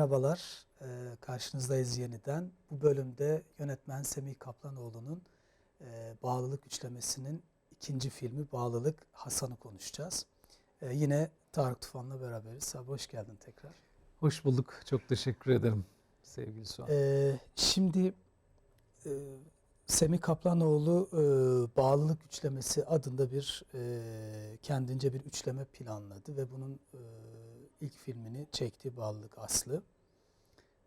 merhabalar. Ee, karşınızdayız yeniden. Bu bölümde yönetmen Semih Kaplanoğlu'nun e, Bağlılık Üçlemesi'nin ikinci filmi Bağlılık Hasan'ı konuşacağız. Ee, yine Tarık Tufan'la beraberiz. Abi hoş geldin tekrar. Hoş bulduk. Çok teşekkür ederim sevgili Suhan. Ee, şimdi e, Semih Kaplanoğlu e, Bağlılık Üçlemesi adında bir e, kendince bir üçleme planladı ve bunun e, ilk filmini çekti Bağlılık Aslı.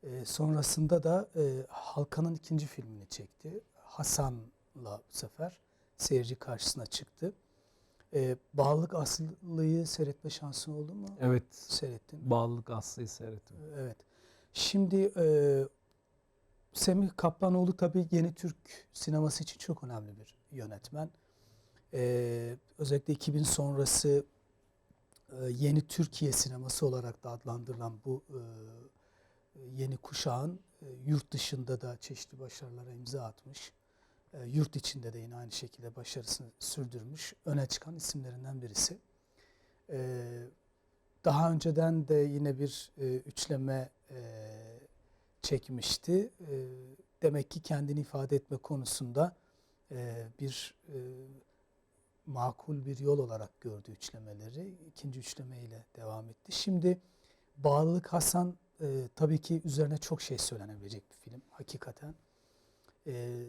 E, sonrasında da e, Halkan'ın ikinci filmini çekti. Hasan'la bu sefer seyirci karşısına çıktı. E, Bağlılık Aslı'yı seyretme şansın oldu mu? Evet, Seyrettin. Bağlılık Aslı'yı seyrettim. Evet. Şimdi e, Semih Kaplanoğlu tabii yeni Türk sineması için çok önemli bir yönetmen. E, özellikle 2000 sonrası yeni Türkiye sineması olarak da adlandırılan bu e, yeni kuşağın e, yurt dışında da çeşitli başarılara imza atmış. E, yurt içinde de yine aynı şekilde başarısını sürdürmüş öne çıkan isimlerinden birisi. E, daha önceden de yine bir e, üçleme e, çekmişti. E, demek ki kendini ifade etme konusunda e, bir e, makul bir yol olarak gördü üçlemeleri. İkinci üçlemeyle devam etti. Şimdi Bağlılık Hasan e, tabii ki üzerine çok şey söylenebilecek bir film hakikaten. E,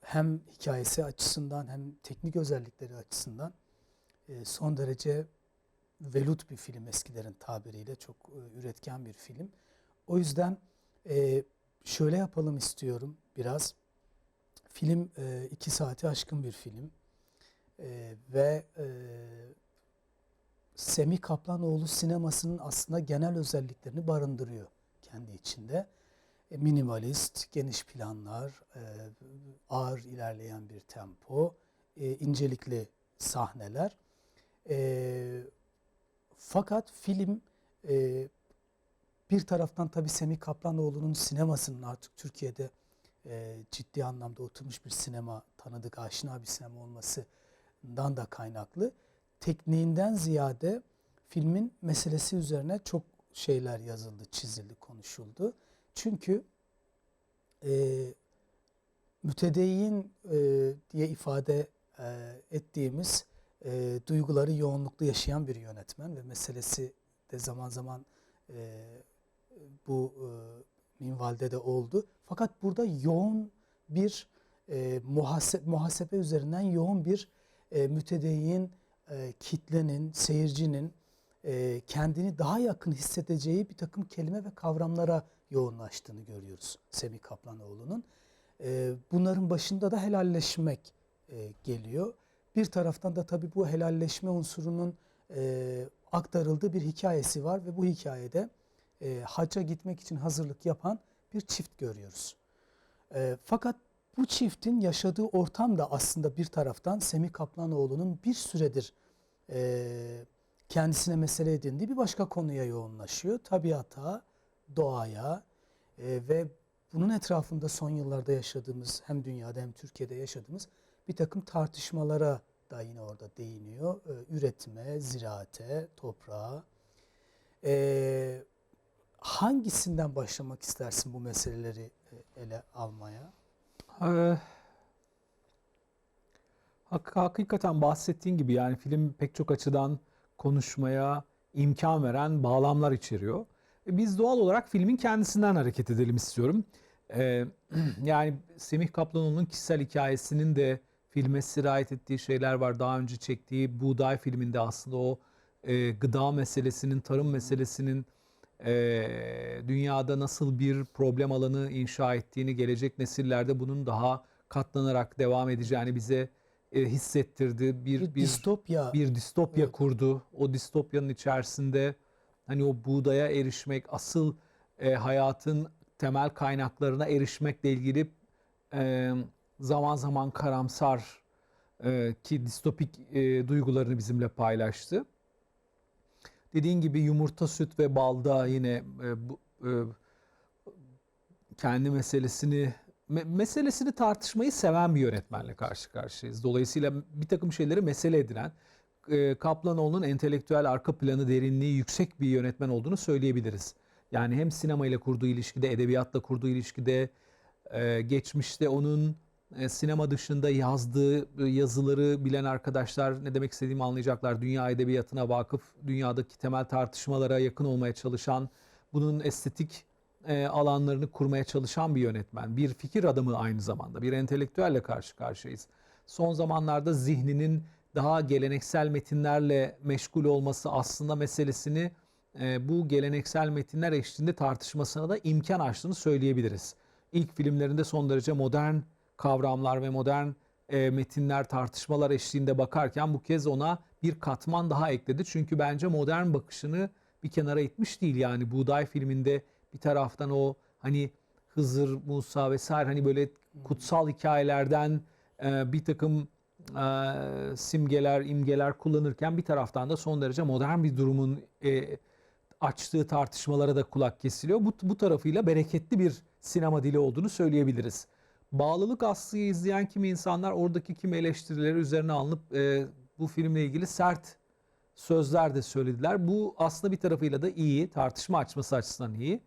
hem hikayesi açısından hem teknik özellikleri açısından e, son derece velut bir film eskilerin tabiriyle çok e, üretken bir film. O yüzden e, şöyle yapalım istiyorum biraz. Film e, iki saati aşkın bir film E, ve e, Semih Kaplanoğlu sinemasının aslında genel özelliklerini barındırıyor kendi içinde. E, minimalist, geniş planlar, e, ağır ilerleyen bir tempo, e, incelikli sahneler. E, fakat film e, bir taraftan tabii Semih Kaplanoğlu'nun sinemasının artık Türkiye'de e, ciddi anlamda oturmuş bir sinema, tanıdık, aşina bir sinema olmasından da kaynaklı. Tekniğinden ziyade filmin meselesi üzerine çok şeyler yazıldı, çizildi, konuşuldu. Çünkü e, mütedeyyin e, diye ifade e, ettiğimiz e, duyguları yoğunluklu yaşayan bir yönetmen ve meselesi de zaman zaman e, bu e, minvalde de oldu. Fakat burada yoğun bir e, muhasebe, muhasebe üzerinden yoğun bir e, mütedeyyin e, kitlenin, seyircinin e, kendini daha yakın hissedeceği bir takım kelime ve kavramlara yoğunlaştığını görüyoruz Semih Kaplanoğlu'nun. E, bunların başında da helalleşmek e, geliyor. Bir taraftan da tabii bu helalleşme unsurunun e, aktarıldığı bir hikayesi var ve bu hikayede e, hacca gitmek için hazırlık yapan bir çift görüyoruz. E, fakat bu çiftin yaşadığı ortam da aslında bir taraftan Semih Kaplanoğlu'nun bir süredir e, kendisine mesele edindiği bir başka konuya yoğunlaşıyor. Tabiata, doğaya e, ve bunun etrafında son yıllarda yaşadığımız hem dünyada hem Türkiye'de yaşadığımız bir takım tartışmalara da yine orada değiniyor. E, üretime, ziraate, toprağa. E, hangisinden başlamak istersin bu meseleleri ele almaya? Hak- hakikaten bahsettiğin gibi yani film pek çok açıdan konuşmaya imkan veren bağlamlar içeriyor. E, Biz doğal olarak filmin kendisinden hareket edelim istiyorum. Ee, yani Semih Kaplanoğlu'nun kişisel hikayesinin de filme sirayet ettiği şeyler var. Daha önce çektiği Buğday filminde aslında o e, gıda meselesinin, tarım meselesinin e, dünyada nasıl bir problem alanı inşa ettiğini, gelecek nesillerde bunun daha katlanarak devam edeceğini bize e, hissettirdi. Bir, Bir, bir, distopya. bir distopya Evet. kurdu. O distopyanın içerisinde hani o buğdaya erişmek, asıl e, hayatın temel kaynaklarına erişmekle ilgili e, zaman zaman karamsar e, ki distopik e, duygularını bizimle paylaştı. Dediğin gibi yumurta, süt ve balda yine e, bu e, kendi meselesini me- meselesini tartışmayı seven bir yönetmenle karşı karşıyayız. Dolayısıyla bir takım şeyleri mesele edinen e, Kaplanoğlu'nun entelektüel arka planı derinliği yüksek bir yönetmen olduğunu söyleyebiliriz. Yani hem sinemayla kurduğu ilişkide, edebiyatla kurduğu ilişkide, e, geçmişte onun sinema dışında yazdığı e, yazıları bilen arkadaşlar ne demek istediğimi anlayacaklar. Dünya edebiyatına vakıf, dünyadaki temel tartışmalara yakın olmaya çalışan, bunun estetik e, alanlarını kurmaya çalışan bir yönetmen. Bir fikir adamı aynı zamanda, bir entelektüelle karşı karşıyayız. Son zamanlarda zihninin daha geleneksel metinlerle meşgul olması aslında meselesini e, bu geleneksel metinler eşliğinde tartışmasına da imkan açtığını söyleyebiliriz. İlk filmlerinde son derece modern kavramlar ve modern e, metinler, tartışmalar eşliğinde bakarken bu kez ona bir katman daha ekledi. Çünkü bence modern bakışını bir kenara itmiş değil. Yani Buğday filminde bir taraftan o hani Hızır, Musa vesaire hani böyle kutsal hikayelerden e, bir takım e, simgeler, imgeler kullanırken bir taraftan da son derece modern bir durumun e, açtığı tartışmalara da kulak kesiliyor. Bu, bu tarafıyla bereketli bir sinema dili olduğunu söyleyebiliriz. Bağlılık Aslı'yı izleyen kimi insanlar oradaki kimi eleştirileri üzerine alınıp e, bu filmle ilgili sert sözler de söylediler. Bu aslında bir tarafıyla da iyi, tartışma açması açısından iyi.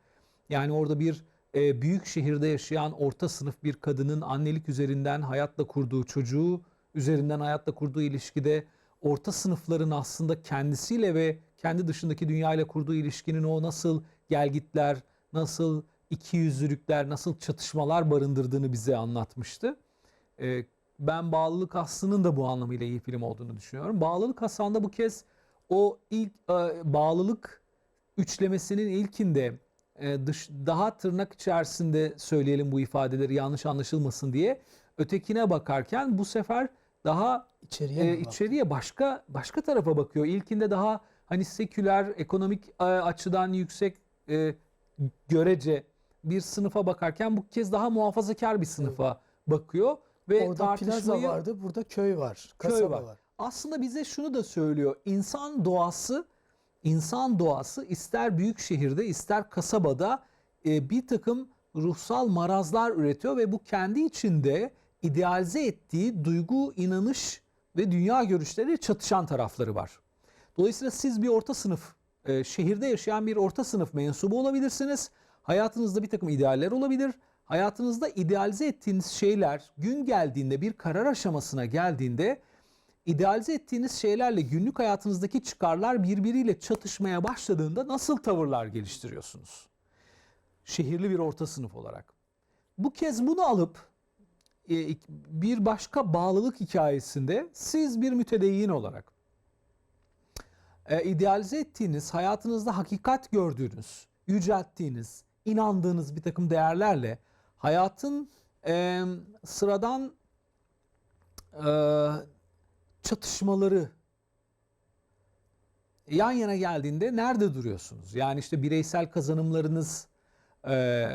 Yani orada bir e, büyük şehirde yaşayan orta sınıf bir kadının annelik üzerinden hayatla kurduğu çocuğu üzerinden hayatla kurduğu ilişkide orta sınıfların aslında kendisiyle ve kendi dışındaki dünyayla kurduğu ilişkinin o nasıl gelgitler, nasıl ikiyüzlülükler, nasıl çatışmalar barındırdığını bize anlatmıştı. Ee, ben Bağlılık Aslı'nın da bu anlamıyla iyi film olduğunu düşünüyorum. Bağlılık Hasan'da bu kez o ilk e, bağlılık üçlemesinin ilkinde e, dış, daha tırnak içerisinde söyleyelim bu ifadeleri yanlış anlaşılmasın diye ötekine bakarken bu sefer daha İçeriye e, içeriye başka başka tarafa bakıyor. İlkinde daha hani seküler, ekonomik e, açıdan yüksek e, görece bir sınıfa bakarken bu kez daha muhafazakar bir sınıfa bakıyor ve Orada plaza tartışmayı vardı, burada köy var, Köy kasaba var. var. aslında bize şunu da söylüyor. İnsan doğası insan doğası ister büyük şehirde ister kasabada e, bir takım ruhsal marazlar üretiyor ve bu kendi içinde idealize ettiği duygu, inanış ve dünya görüşleri çatışan tarafları var. Dolayısıyla siz bir orta sınıf, e, şehirde yaşayan bir orta sınıf mensubu olabilirsiniz. Hayatınızda bir takım idealler olabilir. Hayatınızda idealize ettiğiniz şeyler gün geldiğinde bir karar aşamasına geldiğinde idealize ettiğiniz şeylerle günlük hayatınızdaki çıkarlar birbiriyle çatışmaya başladığında nasıl tavırlar geliştiriyorsunuz? Şehirli bir orta sınıf olarak. Bu kez bunu alıp e, bir başka bağlılık hikayesinde siz bir mütedeyyin olarak e, idealize ettiğiniz, hayatınızda hakikat gördüğünüz, yücelttiğiniz, inandığınız bir takım değerlerle hayatın e, sıradan e, çatışmaları yan yana geldiğinde nerede duruyorsunuz? Yani işte bireysel kazanımlarınız, e,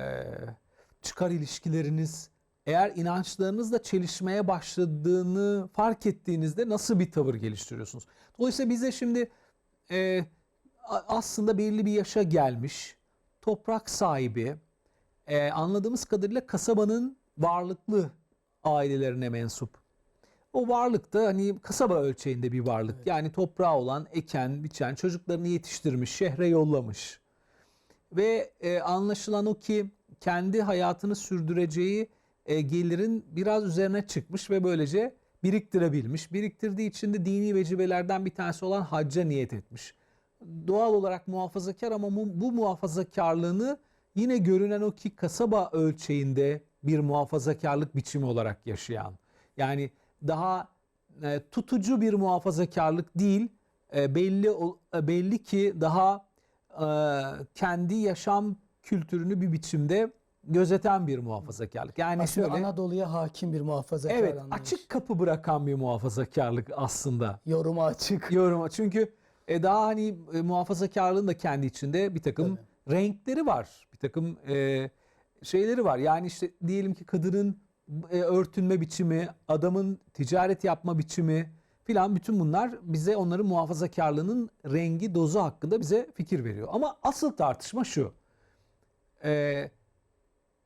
çıkar ilişkileriniz, eğer inançlarınızla çelişmeye başladığını fark ettiğinizde nasıl bir tavır geliştiriyorsunuz? Dolayısıyla bize şimdi e, aslında belli bir yaşa gelmiş, toprak sahibi, e, anladığımız kadarıyla kasabanın varlıklı ailelerine mensup. O varlık da hani kasaba ölçeğinde bir varlık. Evet. Yani toprağı olan, eken, biçen, çocuklarını yetiştirmiş, şehre yollamış. Ve e, anlaşılan o ki kendi hayatını sürdüreceği e, gelirin biraz üzerine çıkmış ve böylece biriktirebilmiş. Biriktirdiği için de dini vecibelerden bir tanesi olan hacca niyet etmiş. Doğal olarak muhafazakar ama bu, muhafazakarlığını yine görünen o ki kasaba ölçeğinde bir muhafazakarlık biçimi olarak yaşayan. Yani daha e, tutucu bir muhafazakarlık değil, e, belli e, belli ki daha e, kendi yaşam kültürünü bir biçimde gözeten bir muhafazakarlık. Yani Aslında şöyle Anadolu'ya hakim bir muhafazakar evet anlayış. açık kapı bırakan bir muhafazakarlık aslında Yoruma açık. yoruma. Çünkü e, daha hani e, muhafazakarlığın da kendi içinde bir takım renkleri var. Bir takım e, şeyleri var. Yani işte diyelim ki kadının e, örtünme biçimi, adamın ticaret yapma biçimi filan bütün bunlar bize onların muhafazakarlığının rengi, dozu hakkında bize fikir veriyor. Ama asıl tartışma şu. E,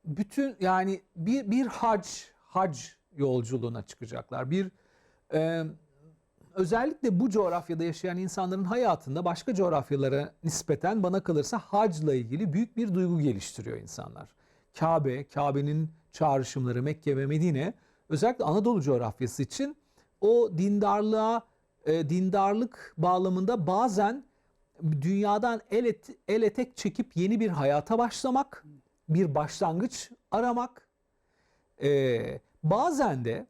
bütün yani bir bir hac hac yolculuğuna çıkacaklar. Bir e, özellikle bu coğrafyada yaşayan insanların hayatında başka coğrafyalara nispeten bana kalırsa hacla ilgili büyük bir duygu geliştiriyor insanlar. Kabe, Kabe'nin çağrışımları Mekke ve Medine özellikle Anadolu coğrafyası için o dindarlığa, e, dindarlık bağlamında bazen dünyadan el, et, el etek çekip yeni bir hayata başlamak, bir başlangıç aramak, e, bazen de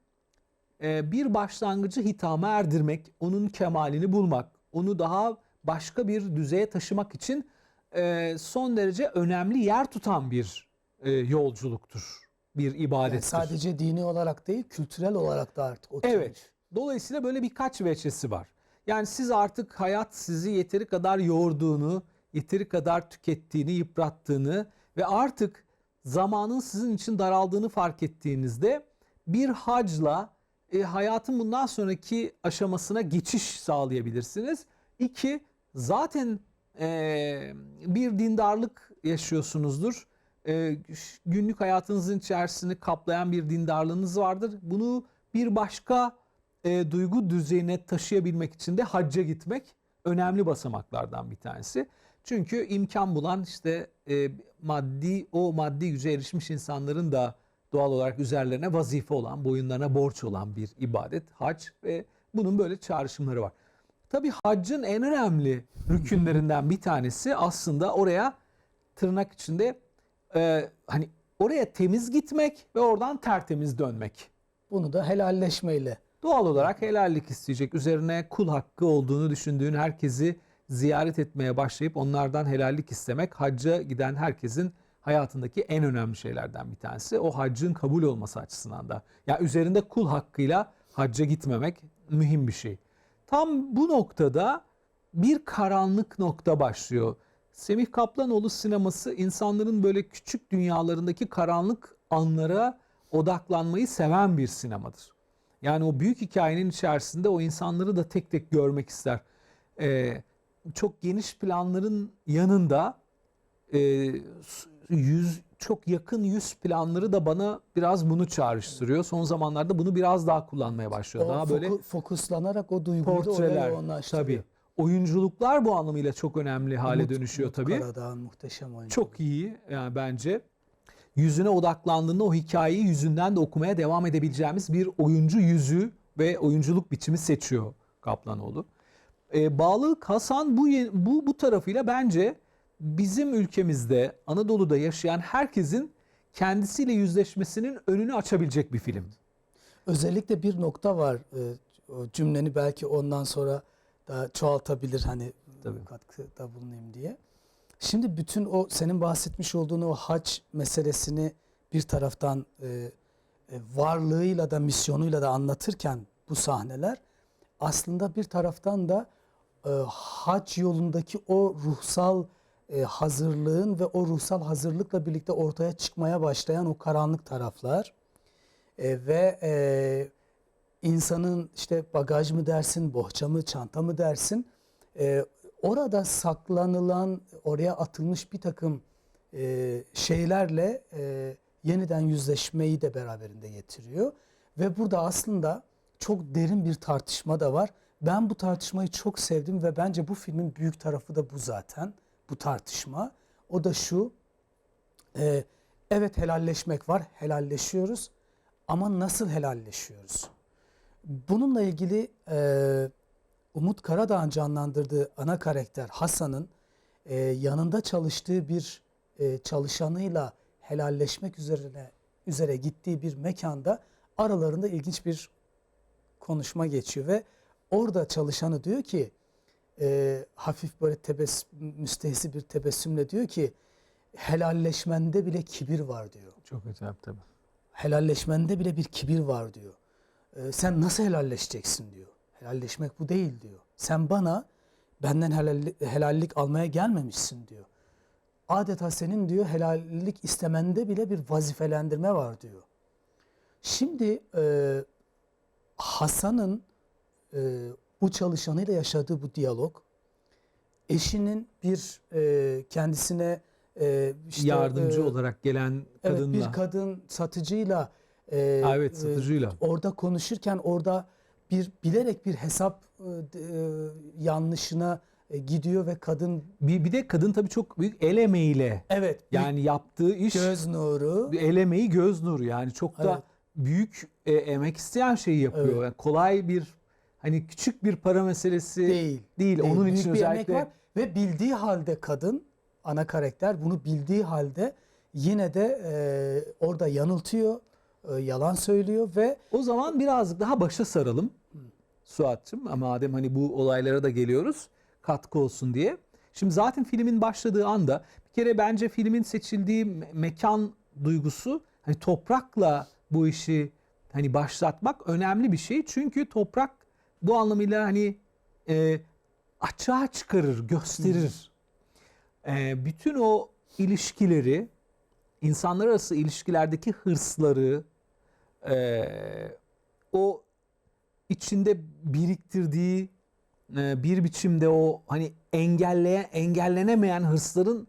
bir başlangıcı hitama erdirmek, onun kemalini bulmak, onu daha başka bir düzeye taşımak için e, son derece önemli yer tutan bir e, yolculuktur, bir Yani ibadettir. sadece dini olarak değil, kültürel olarak da artık oturmuş. Evet. Dolayısıyla böyle birkaç veçesi var. Yani siz artık hayat sizi yeteri kadar yoğurduğunu, yeteri kadar tükettiğini, yıprattığını ve artık zamanın sizin için daraldığını fark ettiğinizde bir hacla e, hayatın bundan sonraki aşamasına geçiş sağlayabilirsiniz. İki, zaten e, bir dindarlık yaşıyorsunuzdur. E, günlük hayatınızın içerisini kaplayan bir dindarlığınız vardır. Bunu bir başka e, duygu düzeyine taşıyabilmek için de hacca gitmek önemli basamaklardan bir tanesi. Çünkü imkan bulan işte e, maddi o maddi güce erişmiş insanların da doğal olarak üzerlerine vazife olan, boyunlarına borç olan bir ibadet hac ve bunun böyle çağrışımları var. Tabii haccın en önemli rükünlerinden bir tanesi aslında oraya tırnak içinde e, hani oraya temiz gitmek ve oradan tertemiz dönmek. Bunu da helalleşmeyle. Doğal olarak helallik isteyecek, üzerine kul hakkı olduğunu düşündüğün herkesi ziyaret etmeye başlayıp onlardan helallik istemek hacca giden herkesin hayatındaki en önemli şeylerden bir tanesi. O haccın kabul olması açısından da. Ya üzerinde kul hakkıyla hacca gitmemek mühim bir şey. Tam bu noktada bir karanlık nokta başlıyor. Semih Kaplanoğlu sineması insanların böyle küçük dünyalarındaki karanlık anlara odaklanmayı seven bir sinemadır. Yani o büyük hikayenin içerisinde o insanları da tek tek görmek ister. Ee, çok geniş planların yanında e, yüz çok yakın yüz planları da bana biraz bunu çağrıştırıyor. Son zamanlarda bunu biraz daha kullanmaya başlıyor. O daha böyle foku- fokuslanarak o duyguyu da oraya portreler yoğunlaştırıyor. tabii. Oyunculuklar bu anlamıyla çok önemli hale Umut- dönüşüyor Umut tabii. Karadağ'ın muhteşem oyunculuğu. Çok iyi yani bence. Yüzüne odaklandığında o hikayeyi yüzünden de okumaya devam edebileceğimiz bir oyuncu yüzü ve oyunculuk biçimi seçiyor Kaplanoğlu. Ee, Bağlılık Hasan bu, bu bu tarafıyla bence bizim ülkemizde Anadolu'da yaşayan herkesin kendisiyle yüzleşmesinin önünü açabilecek bir film. Özellikle bir nokta var. e, O cümleni belki ondan sonra daha çoğaltabilir hani Tabii. katkıda bulunayım diye. Şimdi bütün o senin bahsetmiş olduğun o hac meselesini bir taraftan e, e, varlığıyla da misyonuyla da anlatırken bu sahneler aslında bir taraftan da e, hac yolundaki o ruhsal e, hazırlığın ve o ruhsal hazırlıkla birlikte ortaya çıkmaya başlayan o karanlık taraflar e, ve e, insanın işte bagaj mı dersin, bohça mı, çanta mı dersin orada saklanılan, oraya atılmış bir takım şeylerle yeniden yüzleşmeyi de beraberinde getiriyor. Ve burada aslında çok derin bir tartışma da var. Ben bu tartışmayı çok sevdim ve bence bu filmin büyük tarafı da bu zaten, bu tartışma. O da şu, e, evet helalleşmek var, helalleşiyoruz ama nasıl helalleşiyoruz? Bununla ilgili e, Umut Karadağ'ın canlandırdığı ana karakter Hasan'ın e, yanında çalıştığı bir e, çalışanıyla helalleşmek üzerine üzere gittiği bir mekanda aralarında ilginç bir konuşma geçiyor ve orada çalışanı diyor ki e, hafif böyle tebess müstehsi bir tebessümle diyor ki helalleşmende bile kibir var diyor Çok güzel tabii. helalleşmende bile bir kibir var diyor. Ee, sen nasıl helalleşeceksin diyor. Helalleşmek bu değil diyor. Sen bana benden helal, helallik almaya gelmemişsin diyor. Adeta senin diyor helallik istemende bile bir vazifelendirme var diyor. Şimdi e, Hasan'ın e, bu çalışanıyla yaşadığı bu diyalog eşinin bir e, kendisine e, işte, Yardımcı e, olarak gelen Evet kadınla. bir kadın satıcıyla e, evet, e, satıcıyla. orada konuşurken orada bir bilerek bir hesap e, e, yanlışına e, gidiyor ve kadın Bir, bir de kadın tabii çok büyük el emeğiyle evet yani yaptığı iş göz nuru el emeği göz nuru yani çok da Evet. büyük e, emek isteyen şeyi yapıyor. Evet. Yani kolay bir hani küçük bir para meselesi değil. değil. Değil. Onun Büyük için bir özellikle var ve bildiği halde kadın ana karakter bunu bildiği halde yine de e, orada yanıltıyor, e, yalan söylüyor ve O zaman birazcık daha başa saralım Suat'cığım. Ama madem hani bu olaylara da geliyoruz katkı olsun diye. Şimdi zaten filmin başladığı anda bir kere bence filmin seçildiği me- mekan duygusu hani toprakla bu işi hani başlatmak önemli bir şey. Çünkü toprak bu anlamıyla hani e, açığa çıkarır, gösterir. E, bütün o ilişkileri, insanlar arası ilişkilerdeki hırsları, e, o içinde biriktirdiği e, bir biçimde o hani engelleyen engellenemeyen hırsların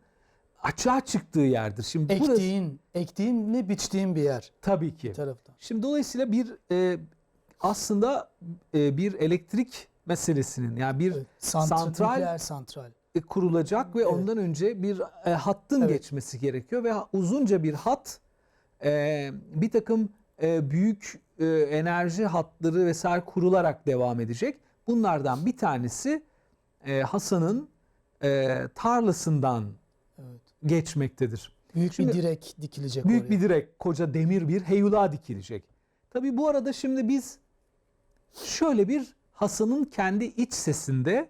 açığa çıktığı yerdir. Şimdi burası ektiğin, ektiğinle biçtiğin bir yer tabii ki. bir taraftan. Şimdi dolayısıyla bir e, aslında e, bir elektrik meselesinin yani bir Evet, santral, santral e, kurulacak ve Evet. ondan önce bir e, hattın Evet. geçmesi gerekiyor ve uzunca bir hat e, bir takım e, büyük e, enerji hatları vesaire kurularak devam edecek. Bunlardan bir tanesi e, Hasan'ın e, tarlasından Evet. geçmektedir. Büyük Şimdi- bir direk dikilecek Büyük oraya. bir direk, koca demir bir heyula dikilecek. Tabii bu arada şimdi biz şöyle bir Hasan'ın kendi iç sesinde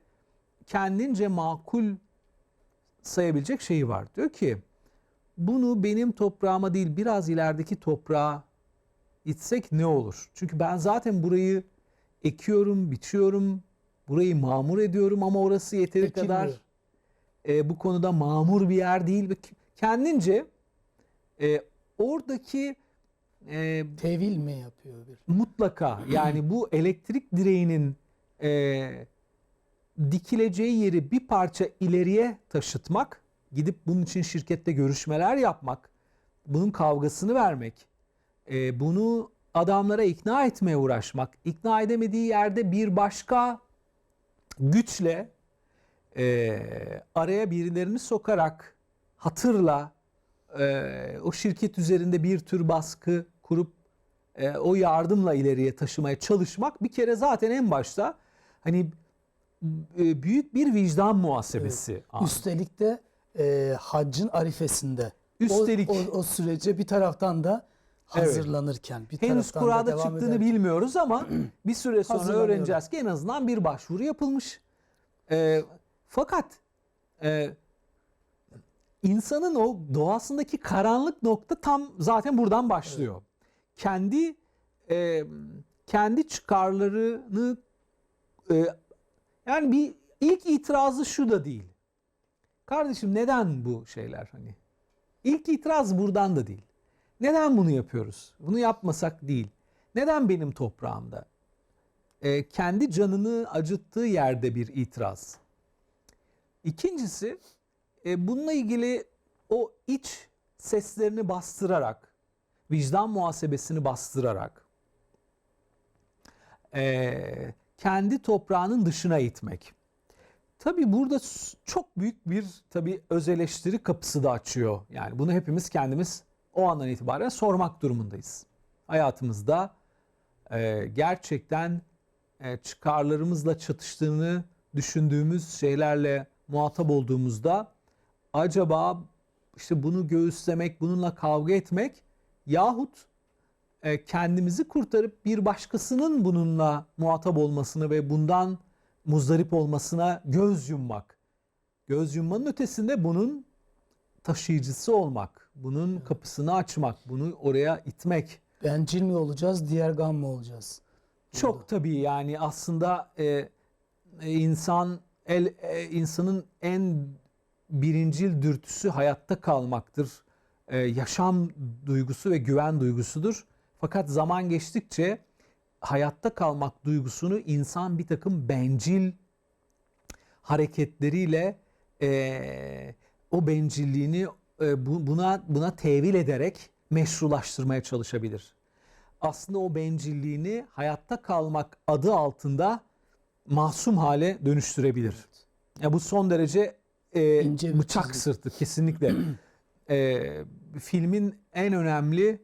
kendince makul sayabilecek şeyi var. Diyor ki bunu benim toprağıma değil biraz ilerideki toprağa itsek ne olur? Çünkü ben zaten burayı ekiyorum, biçiyorum, burayı mamur ediyorum ama orası yeteri Ekilmiyor. kadar e, bu konuda mamur bir yer değil. Kendince e, oradaki e, Tevil mi yapıyor bir? mutlaka yani bu elektrik direğinin e, dikileceği yeri bir parça ileriye taşıtmak, gidip bunun için şirkette görüşmeler yapmak, bunun kavgasını vermek, e, bunu adamlara ikna etmeye uğraşmak, ikna edemediği yerde bir başka güçle e, araya birilerini sokarak hatırla e, o şirket üzerinde bir tür baskı kurup e, o yardımla ileriye taşımaya çalışmak bir kere zaten en başta hani e, büyük bir vicdan muhasebesi. anı. Üstelik de e, haccın arifesinde. Üstelik o, o, o sürece bir taraftan da hazırlanırken bir henüz taraftan kurada devam çıktığını ederken. bilmiyoruz ama bir süre sonra öğreneceğiz ki en azından bir başvuru yapılmış. E, fakat e, insanın o doğasındaki karanlık nokta tam zaten buradan başlıyor. Kendi e, kendi çıkarlarını e, yani bir ilk itirazı şu da değil. Kardeşim neden bu şeyler hani? İlk itiraz buradan da değil. Neden bunu yapıyoruz? Bunu yapmasak değil. Neden benim toprağımda? E, kendi canını acıttığı yerde bir itiraz. İkincisi e, bununla ilgili o iç seslerini bastırarak, vicdan muhasebesini bastırarak e, kendi toprağının dışına itmek. Tabii burada çok büyük bir tabii öz eleştiri kapısı da açıyor. Yani bunu hepimiz kendimiz o andan itibaren sormak durumundayız. Hayatımızda e, gerçekten e, çıkarlarımızla çatıştığını düşündüğümüz şeylerle muhatap olduğumuzda acaba işte bunu göğüslemek, bununla kavga etmek yahut e, kendimizi kurtarıp bir başkasının bununla muhatap olmasını ve bundan muzdarip olmasına göz yummak. Göz yummanın ötesinde bunun taşıyıcısı olmak, bunun kapısını açmak, bunu oraya itmek. Bencil mi olacağız, diğer gam mı olacağız? Çok tabii yani aslında e, e, insan el e, insanın en birincil dürtüsü hayatta kalmaktır. E, yaşam duygusu ve güven duygusudur. Fakat zaman geçtikçe hayatta kalmak duygusunu insan bir takım bencil hareketleriyle e, o bencilliğini e, bu- buna buna tevil ederek meşrulaştırmaya çalışabilir. aslında o bencilliğini hayatta kalmak adı altında masum hale dönüştürebilir. Ya bu son derece e, İnce bıçak çizgi. sırtı kesinlikle. E, filmin en önemli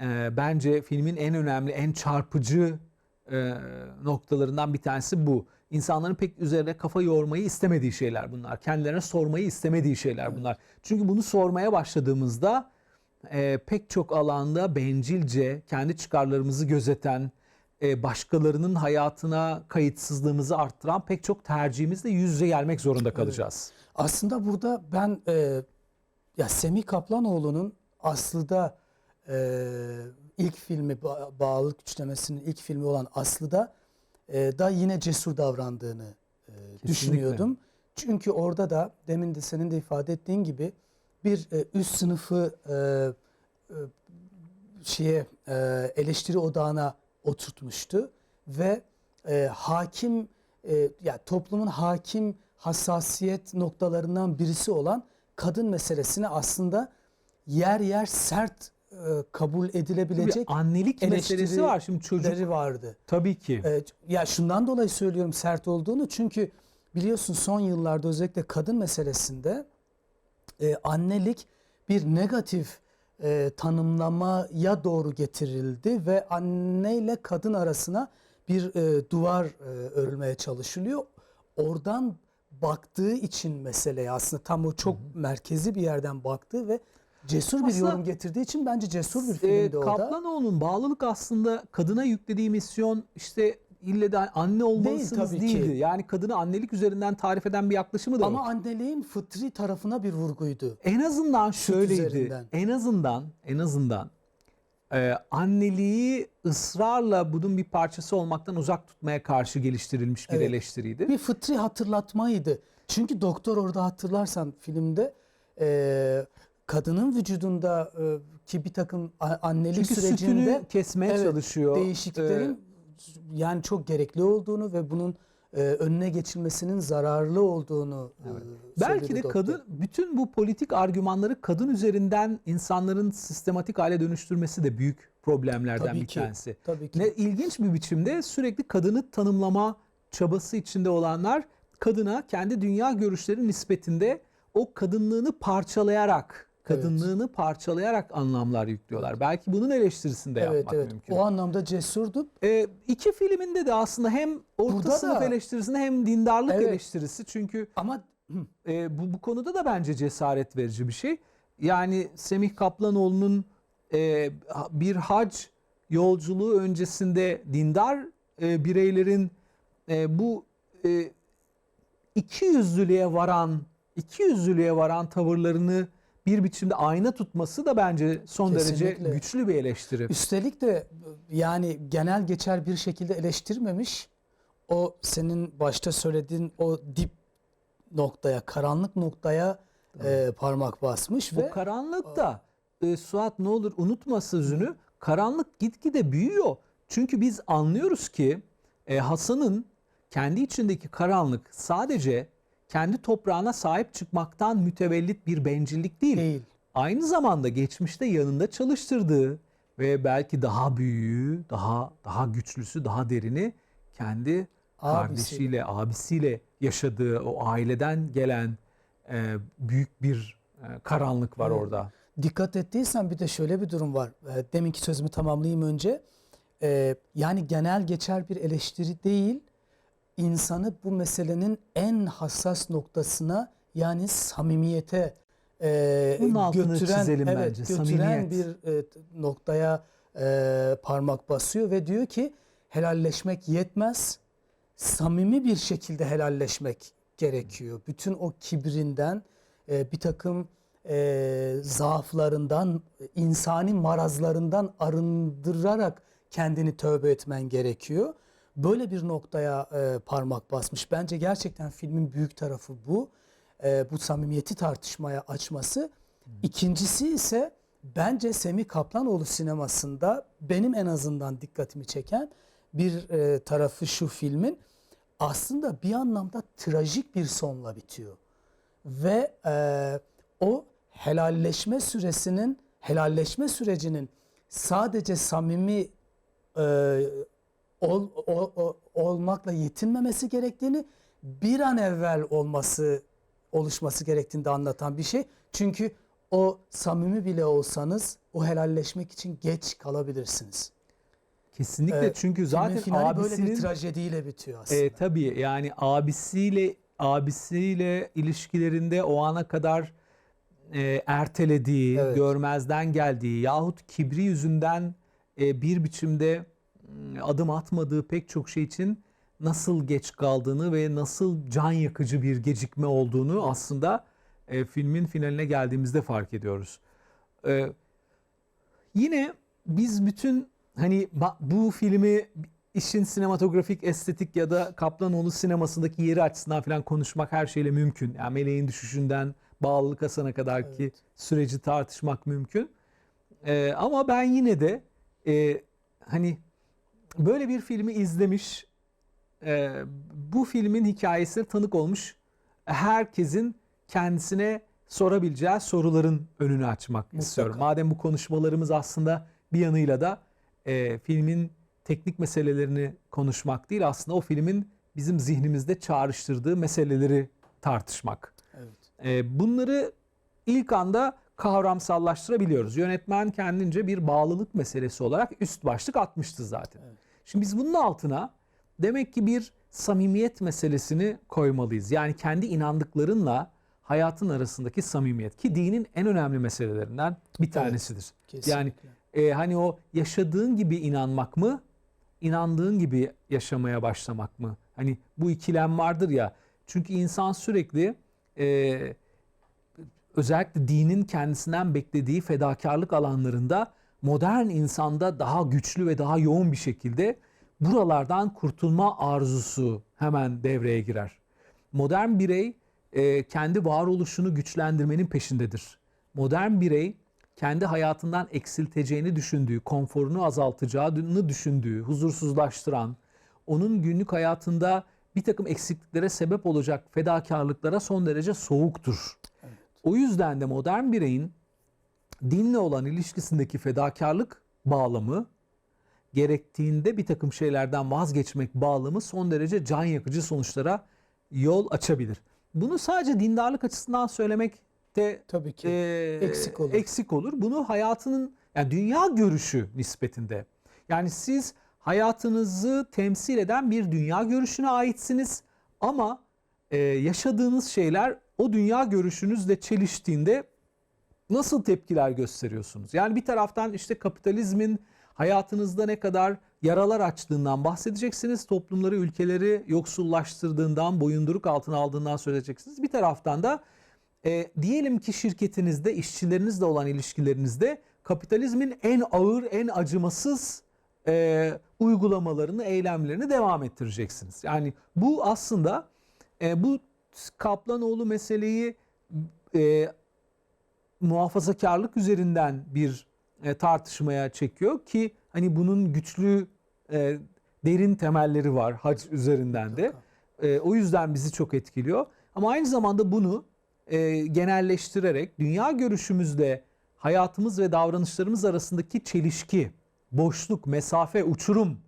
e, bence filmin en önemli, en çarpıcı e, noktalarından bir tanesi bu. İnsanların pek üzerine kafa yormayı istemediği şeyler bunlar. Kendilerine sormayı istemediği şeyler bunlar. Çünkü bunu sormaya başladığımızda e, pek çok alanda bencilce, kendi çıkarlarımızı gözeten, e, başkalarının hayatına kayıtsızlığımızı arttıran pek çok tercihimizle yüz yüze gelmek zorunda kalacağız. Aslında burada ben e, ya Semih Kaplanoğlu'nun aslında e, ilk filmi Ba- Bağlılık Üçlemesi'nin ilk filmi olan Aslı'da e, da yine cesur davrandığını e, düşünüyordum. Çünkü orada da demin de senin de ifade ettiğin gibi bir e, üst sınıfı e, e, şeye e, eleştiri odağına oturtmuştu ve e, hakim e, ya toplumun hakim hassasiyet noktalarından birisi olan kadın meselesini aslında yer yer sert e, kabul edilebilecek annelik meselesi var şimdi çocuk. vardı. Tabii ki. E, ya şundan dolayı söylüyorum sert olduğunu çünkü biliyorsun son yıllarda özellikle kadın meselesinde e, annelik bir negatif e, tanımlamaya doğru getirildi ve anneyle kadın arasına bir e, duvar e, örülmeye çalışılıyor. Oradan baktığı için meseleye aslında tam o çok merkezi bir yerden baktığı ve cesur bir Aslında- yorum getirdiği için bence cesur bir filmdi o da. Kaplanoğlu'nun bağlılık aslında kadına yüklediği misyon işte ille de anne olmalısınız ki. değildi. Yani kadını annelik üzerinden tarif eden bir yaklaşımı da Ama yok. anneliğin fıtri tarafına bir vurguydu. En azından şöyleydi. En azından en azından e, anneliği ısrarla bunun bir parçası olmaktan uzak tutmaya karşı geliştirilmiş bir Evet. eleştiriydi. Bir fıtri hatırlatmaydı. Çünkü doktor orada hatırlarsan filmde e, kadının vücudunda e, ki bir takım annelik Çünkü sürecinde kesmeye evet, çalışıyor. değişikliklerin Ee, yani çok gerekli olduğunu ve bunun e, önüne geçilmesinin zararlı olduğunu e, Belki söyledi de doktor. kadın bütün bu politik argümanları kadın üzerinden insanların sistematik hale dönüştürmesi de büyük problemlerden Tabii bir ki. tanesi. Tabii ki. Ne ilginç bir biçimde sürekli kadını tanımlama çabası içinde olanlar kadına kendi dünya görüşleri nispetinde o kadınlığını parçalayarak, Evet. kadınlığını parçalayarak anlamlar yüklüyorlar. Belki bunun eleştirisini de Evet yapmak evet. mümkün. O anlamda cesurdu. Ee, iki filminde de aslında hem orta Burada sınıf da- eleştirisini hem dindarlık Evet. eleştirisi. Çünkü Ama e, bu, bu konuda da bence cesaret verici bir şey. Yani Semih Kaplanoğlu'nun e, bir hac yolculuğu öncesinde dindar e, bireylerin e, bu e, iki yüzlülüğe varan iki yüzlülüğe varan tavırlarını bir biçimde ayna tutması da bence son derece Kesinlikle. güçlü bir eleştiri. Üstelik de yani genel geçer bir şekilde eleştirmemiş. O senin başta söylediğin o dip noktaya, karanlık noktaya e, parmak basmış Bu ve karanlıkta e, Suat ne olur unutma sözünü. Karanlık gitgide büyüyor. Çünkü biz anlıyoruz ki e, Hasan'ın kendi içindeki karanlık sadece kendi toprağına sahip çıkmaktan mütevellit bir bencillik değil. değil. Aynı zamanda geçmişte yanında çalıştırdığı ve belki daha büyüğü, daha daha güçlüsü, daha derini kendi kardeşiyle, abisiyle yaşadığı o aileden gelen e, büyük bir e, karanlık var Evet. orada. Dikkat ettiysen bir de şöyle bir durum var. E, deminki sözümü tamamlayayım önce. E, yani genel geçer bir eleştiri değil, insanı bu meselenin en hassas noktasına yani samimiyete e, Bunun götüren, evet, bence, götüren samimiyet. bir e, noktaya e, parmak basıyor ve diyor ki helalleşmek yetmez, samimi bir şekilde helalleşmek gerekiyor. Bütün o kibrinden, e, bir takım e, zaaflarından, insani marazlarından arındırarak kendini tövbe etmen gerekiyor. Böyle bir noktaya e, parmak basmış. Bence gerçekten filmin büyük tarafı bu. E, bu samimiyeti tartışmaya açması. İkincisi ise bence Semih Kaplanoğlu sinemasında benim en azından dikkatimi çeken bir e, tarafı şu filmin aslında bir anlamda trajik bir sonla bitiyor. Ve e, o helalleşme süresinin, helalleşme sürecinin sadece samimi e, ol, o- o- olmakla yetinmemesi gerektiğini bir an evvel olması oluşması gerektiğini de anlatan bir şey. Çünkü o samimi bile olsanız o helalleşmek için geç kalabilirsiniz. Kesinlikle Ee, çünkü zaten finali böyle bir abisinin trajediyle bitiyor aslında. E, tabii yani abisiyle abisiyle ilişkilerinde o ana kadar e, ertelediği, Evet. görmezden geldiği yahut kibri yüzünden e, bir biçimde adım atmadığı pek çok şey için nasıl geç kaldığını ve nasıl can yakıcı bir gecikme olduğunu aslında e, filmin finaline geldiğimizde fark ediyoruz. E, yine biz bütün hani bu filmi işin sinematografik, estetik ya da Kaplanoğlu sinemasındaki yeri açısından falan konuşmak her şeyle mümkün. Yani Meleğin Düşüşü'nden Bağlılık Hasan'a kadar ki Evet. süreci tartışmak mümkün. Ee, ama ben yine de e, hani böyle bir filmi izlemiş, e, bu filmin hikayesine tanık olmuş herkesin kendisine sorabileceği soruların önünü açmak istiyorum. Madem bu konuşmalarımız aslında bir yanıyla da e, filmin teknik meselelerini konuşmak değil aslında o filmin bizim zihnimizde çağrıştırdığı meseleleri tartışmak. Evet. E, bunları ilk anda kavramsallaştırabiliyoruz. Yönetmen kendince bir bağlılık meselesi olarak üst başlık atmıştı zaten. Evet. Şimdi biz bunun altına demek ki bir samimiyet meselesini koymalıyız. Yani kendi inandıklarınla hayatın arasındaki samimiyet ki dinin en önemli meselelerinden bir tanesidir. Yani Kesinlikle. e, hani o yaşadığın gibi inanmak mı, inandığın gibi yaşamaya başlamak mı? Hani bu ikilem vardır ya. Çünkü insan sürekli e, özellikle dinin kendisinden beklediği fedakarlık alanlarında modern insanda daha güçlü ve daha yoğun bir şekilde buralardan kurtulma arzusu hemen devreye girer. Modern birey e, kendi varoluşunu güçlendirmenin peşindedir. Modern birey kendi hayatından eksilteceğini düşündüğü, konforunu azaltacağını düşündüğü, huzursuzlaştıran, onun günlük hayatında bir takım eksikliklere sebep olacak fedakarlıklara son derece soğuktur. Evet. O yüzden de modern bireyin dinle olan ilişkisindeki fedakarlık bağlamı gerektiğinde bir takım şeylerden vazgeçmek bağlamı son derece can yakıcı sonuçlara yol açabilir. Bunu sadece dindarlık açısından söylemek de Tabii ki. e, eksik olur. eksik olur. Bunu hayatının yani dünya görüşü nispetinde. Yani siz hayatınızı temsil eden bir dünya görüşüne aitsiniz ama e, yaşadığınız şeyler o dünya görüşünüzle çeliştiğinde nasıl tepkiler gösteriyorsunuz? Yani bir taraftan işte kapitalizmin hayatınızda ne kadar yaralar açtığından bahsedeceksiniz. Toplumları, ülkeleri yoksullaştırdığından, boyunduruk altına aldığından söyleyeceksiniz. Bir taraftan da e, diyelim ki şirketinizde, işçilerinizle olan ilişkilerinizde kapitalizmin en ağır, en acımasız e, uygulamalarını, eylemlerini devam ettireceksiniz. Yani bu aslında e, bu Kaplanoğlu meseleyi e, muhafazakarlık üzerinden bir e, tartışmaya çekiyor ki hani bunun güçlü e, derin temelleri var hac üzerinden de. E, o yüzden bizi çok etkiliyor. Ama aynı zamanda bunu e, genelleştirerek dünya görüşümüzle hayatımız ve davranışlarımız arasındaki çelişki, boşluk, mesafe, uçurum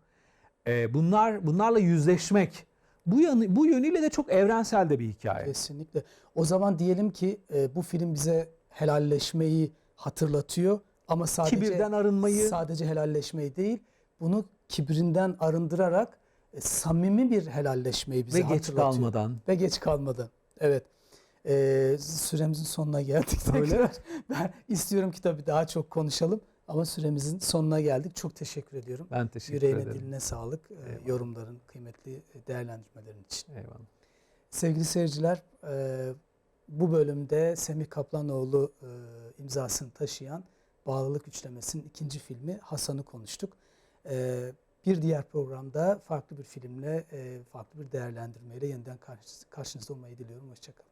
e, bunlar bunlarla yüzleşmek bu yanı, bu yönüyle de çok evrensel de bir hikaye. Kesinlikle. O zaman diyelim ki e, bu film bize helalleşmeyi hatırlatıyor ama sadece Kibirden arınmayı sadece helalleşmeyi değil, bunu kibrinden arındırarak e, samimi bir helalleşmeyi bize ve geç hatırlatıyor. kalmadan. Ve geç kalmadan. Evet. Ee, süremizin sonuna geldik. Tekrar. Ben istiyorum ki tabii daha çok konuşalım ama süremizin sonuna geldik. Çok teşekkür ediyorum. Ben teşekkür Yüreğine, ederim. diline sağlık. Ee, Eyvallah. yorumların, kıymetli değerlendirmelerin için. Eyvallah. Sevgili seyirciler, e, bu bölümde Semih Kaplanoğlu e, imzasını taşıyan Bağlılık Üçlemesi'nin ikinci filmi Hasan'ı konuştuk. E, bir diğer programda farklı bir filmle, e, farklı bir değerlendirmeyle yeniden karşı- karşınızda olmayı diliyorum. Hoşçakalın.